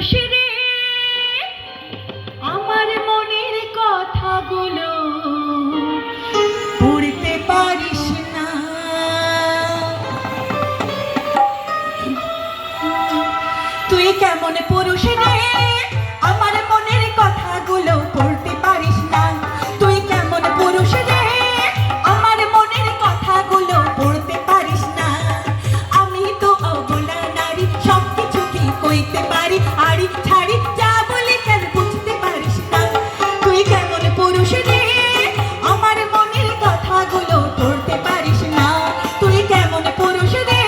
দোষ আমার মনের কথাগুলো পড়তে পারিস না। তুই কেমন পুরুষ রে? puro chegar.